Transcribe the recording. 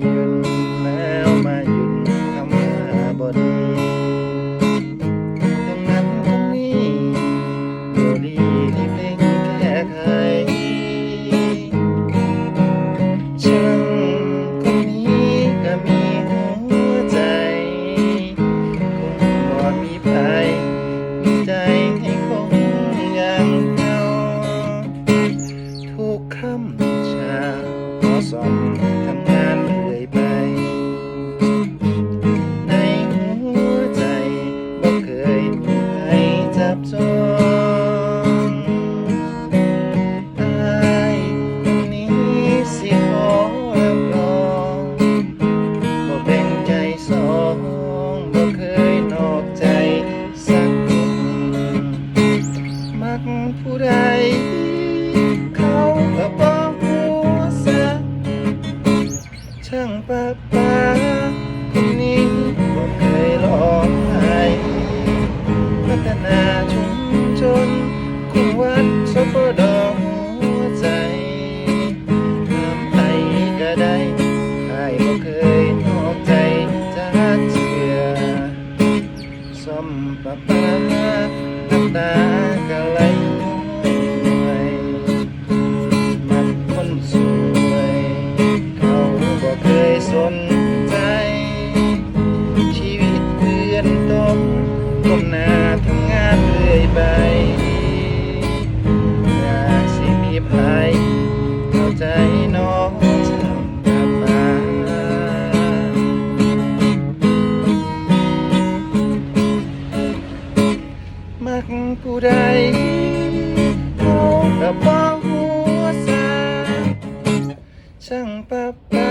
you. ักผู้ใด เขาก็บอกหัวซะช่างปะปา สนใจ ชีวิตเพื่อนต้กก้มหน้าทำงานเรื่อยไปอากสิพี่พายเข้าใจน้องฉันกับมามักผู้ใดเขากับบ้าหัวใจช่างปะปา